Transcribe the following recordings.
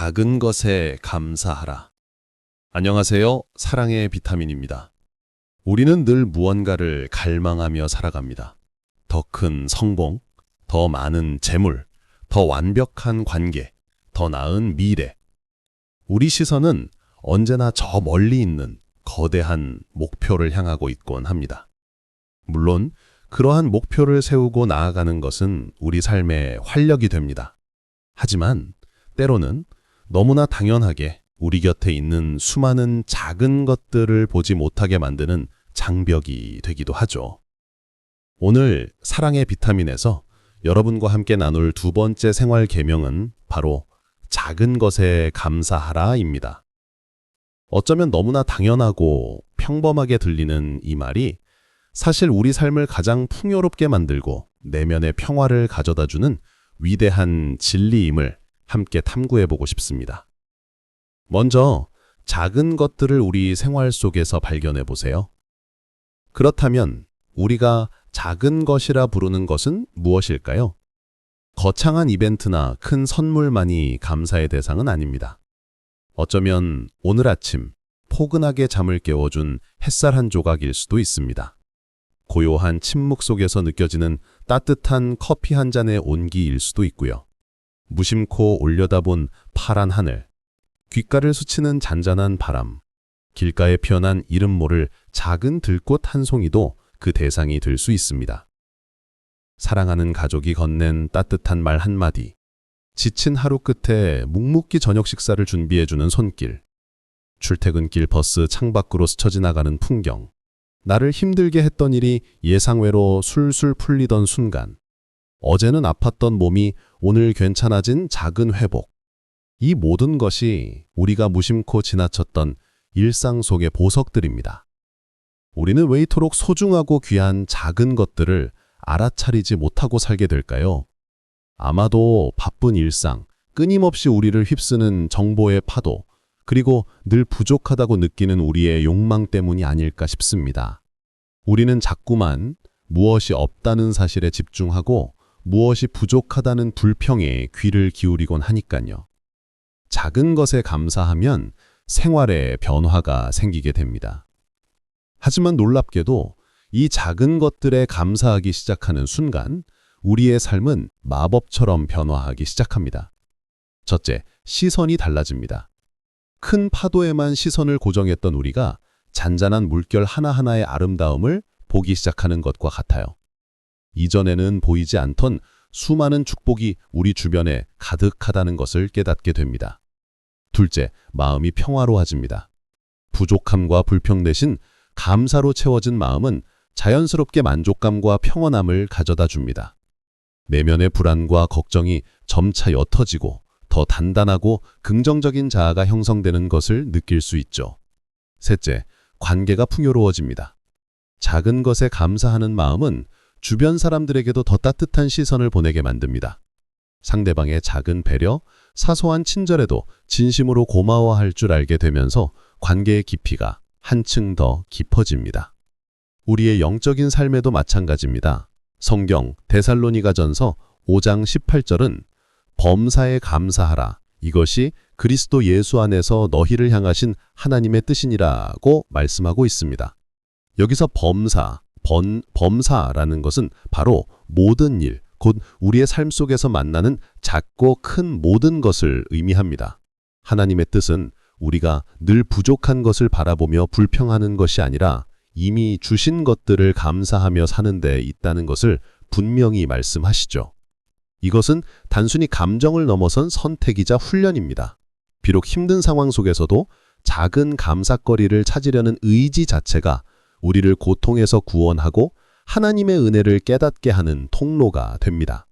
작은 것에 감사하라. 안녕하세요. 사랑의 비타민입니다. 우리는 늘 무언가를 갈망하며 살아갑니다. 더 큰 성공, 더 많은 재물, 더 완벽한 관계, 더 나은 미래. 우리 시선은 언제나 저 멀리 있는 거대한 목표를 향하고 있곤 합니다. 물론 그러한 목표를 세우고 나아가는 것은 우리 삶의 활력이 됩니다. 하지만 때로는 너무나 당연하게 우리 곁에 있는 수많은 작은 것들을 보지 못하게 만드는 장벽이 되기도 하죠. 오늘 사랑의 비타민에서 여러분과 함께 나눌 두 번째 생활 계명은 바로 작은 것에 감사하라입니다. 어쩌면 너무나 당연하고 평범하게 들리는 이 말이 사실 우리 삶을 가장 풍요롭게 만들고 내면의 평화를 가져다 주는 위대한 진리임을 함께 탐구해 보고 싶습니다. 먼저 작은 것들을 우리 생활 속에서 발견해 보세요. 그렇다면 우리가 작은 것이라 부르는 것은 무엇일까요? 거창한 이벤트나 큰 선물만이 감사의 대상은 아닙니다. 어쩌면 오늘 아침 포근하게 잠을 깨워준 햇살 한 조각일 수도 있습니다. 고요한 침묵 속에서 느껴지는 따뜻한 커피 한 잔의 온기일 수도 있고요. 무심코 올려다본 파란 하늘, 귓가를 스치는 잔잔한 바람, 길가에 피어난 이름 모를 작은 들꽃 한 송이도 그 대상이 될 수 있습니다. 사랑하는 가족이 건넨 따뜻한 말 한마디, 지친 하루 끝에 묵묵히 저녁 식사를 준비해주는 손길, 출퇴근길 버스 창밖으로 스쳐 지나가는 풍경, 나를 힘들게 했던 일이 예상외로 술술 풀리던 순간, 어제는 아팠던 몸이 오늘 괜찮아진 작은 회복. 이 모든 것이 우리가 무심코 지나쳤던 일상 속의 보석들입니다. 우리는 왜 이토록 소중하고 귀한 작은 것들을 알아차리지 못하고 살게 될까요? 아마도 바쁜 일상, 끊임없이 우리를 휩쓰는 정보의 파도, 그리고 늘 부족하다고 느끼는 우리의 욕망 때문이 아닐까 싶습니다. 우리는 자꾸만 무엇이 없다는 사실에 집중하고 무엇이 부족하다는 불평에 귀를 기울이곤 하니까요. 작은 것에 감사하면 생활에 변화가 생기게 됩니다. 하지만 놀랍게도 이 작은 것들에 감사하기 시작하는 순간 우리의 삶은 마법처럼 변화하기 시작합니다. 첫째, 시선이 달라집니다. 큰 파도에만 시선을 고정했던 우리가 잔잔한 물결 하나하나의 아름다움을 보기 시작하는 것과 같아요. 이전에는 보이지 않던 수많은 축복이 우리 주변에 가득하다는 것을 깨닫게 됩니다. 둘째, 마음이 평화로워집니다. 부족함과 불평 대신 감사로 채워진 마음은 자연스럽게 만족감과 평온함을 가져다 줍니다. 내면의 불안과 걱정이 점차 옅어지고 더 단단하고 긍정적인 자아가 형성되는 것을 느낄 수 있죠. 셋째, 관계가 풍요로워집니다. 작은 것에 감사하는 마음은 주변 사람들에게도 더 따뜻한 시선을 보내게 만듭니다. 상대방의 작은 배려, 사소한 친절에도 진심으로 고마워할 줄 알게 되면서 관계의 깊이가 한층 더 깊어집니다. 우리의 영적인 삶에도 마찬가지입니다. 성경 데살로니가 전서 5장 18절은 범사에 감사하라. 이것이 그리스도 예수 안에서 너희를 향하신 하나님의 뜻이니라고 말씀하고 있습니다. 여기서 범사, 번, 범사라는 것은 바로 모든 일, 곧 우리의 삶 속에서 만나는 작고 큰 모든 것을 의미합니다. 하나님의 뜻은 우리가 늘 부족한 것을 바라보며 불평하는 것이 아니라 이미 주신 것들을 감사하며 사는 데 있다는 것을 분명히 말씀하시죠. 이것은 단순히 감정을 넘어선 선택이자 훈련입니다. 비록 힘든 상황 속에서도 작은 감사거리를 찾으려는 의지 자체가 우리를 고통에서 구원하고 하나님의 은혜를 깨닫게 하는 통로가 됩니다.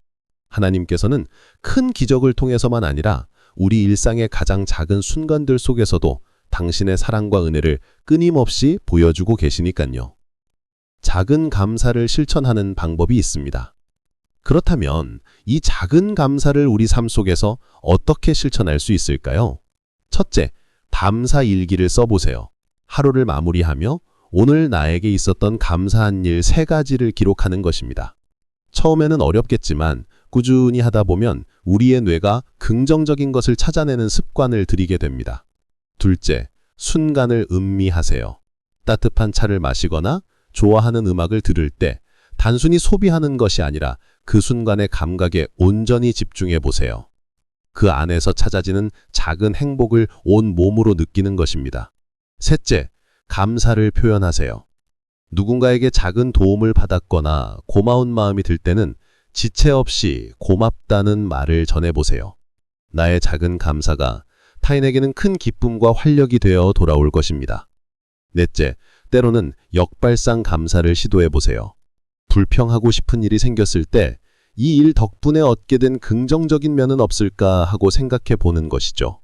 하나님께서는 큰 기적을 통해서만 아니라 우리 일상의 가장 작은 순간들 속에서도 당신의 사랑과 은혜를 끊임없이 보여주고 계시니까요. 작은 감사를 실천하는 방법이 있습니다. 그렇다면 이 작은 감사를 우리 삶 속에서 어떻게 실천할 수 있을까요? 첫째, 감사 일기를 써보세요. 하루를 마무리하며 오늘 나에게 있었던 감사한 일 세 가지를 기록하는 것입니다. 처음에는 어렵겠지만 꾸준히 하다 보면 우리의 뇌가 긍정적인 것을 찾아내는 습관을 들이게 됩니다. 둘째, 순간을 음미하세요. 따뜻한 차를 마시거나 좋아하는 음악을 들을 때 단순히 소비하는 것이 아니라 그 순간의 감각에 온전히 집중해 보세요. 그 안에서 찾아지는 작은 행복을 온 몸으로 느끼는 것입니다. 셋째, 감사를 표현하세요. 누군가에게 작은 도움을 받았거나 고마운 마음이 들 때는 지체 없이 고맙다는 말을 전해보세요. 나의 작은 감사가 타인에게는 큰 기쁨과 활력이 되어 돌아올 것입니다. 넷째, 때로는 역발상 감사를 시도해보세요. 불평하고 싶은 일이 생겼을 때 이 일 덕분에 얻게 된 긍정적인 면은 없을까 하고 생각해 보는 것이죠.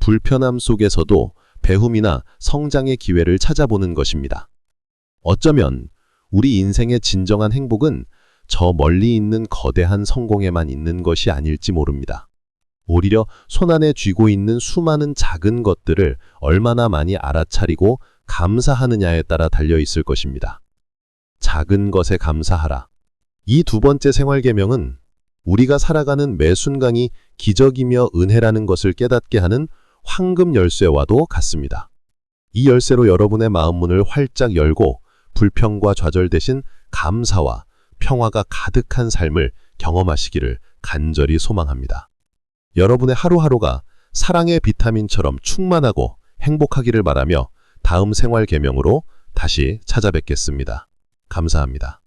불편함 속에서도 배움이나 성장의 기회를 찾아보는 것입니다. 어쩌면 우리 인생의 진정한 행복은 저 멀리 있는 거대한 성공에만 있는 것이 아닐지 모릅니다. 오히려 손안에 쥐고 있는 수많은 작은 것들을 얼마나 많이 알아차리고 감사하느냐에 따라 달려 있을 것입니다. 작은 것에 감사하라. 이 두 번째 생활 계명은 우리가 살아가는 매 순간이 기적이며 은혜라는 것을 깨닫게 하는 황금 열쇠와도 같습니다. 이 열쇠로 여러분의 마음 문을 활짝 열고 불평과 좌절 대신 감사와 평화가 가득한 삶을 경험하시기를 간절히 소망합니다. 여러분의 하루하루가 사랑의 비타민처럼 충만하고 행복하기를 바라며 다음 생활 계명으로 다시 찾아뵙겠습니다. 감사합니다.